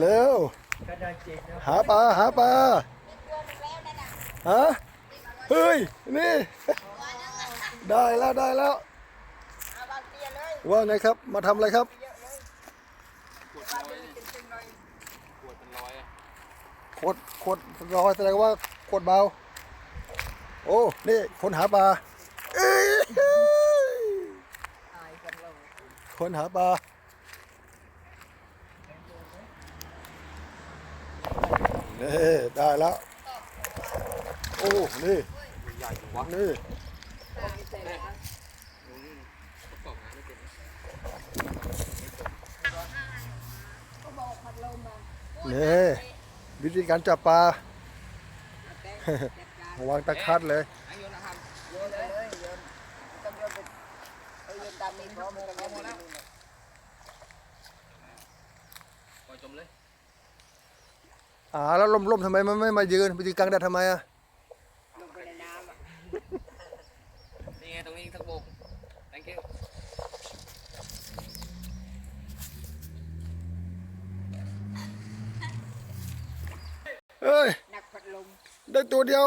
เร็วหาปลาหาปลาฮะเฮ้ยนี่ ได้แล้วได้แล้วว่าไงครับมาทำอะไรครับขวดขวดร้อยแสดงว่าขวดเบา โอ้นี่คนหาปลาคนหาปลา นี่ได้แล้วโอ้นี่ใหญ่อยู่วนี่เนี่วิธีการจับปลาวางตะคัดเลยจมเลย องโยนไปเอาโยนตามนี้พร้อมกันแล้วหมดแล้วปล่อยจมเลยอ่าแล้วล่มๆทำไมมันไม่มายืนไปยืนกลางแดดทำไมอะลงไปในน้ำอะนี่ไงตรงนี้ทักโบก thank you เอ้ยนักพัดลม ได้ตัวเดียว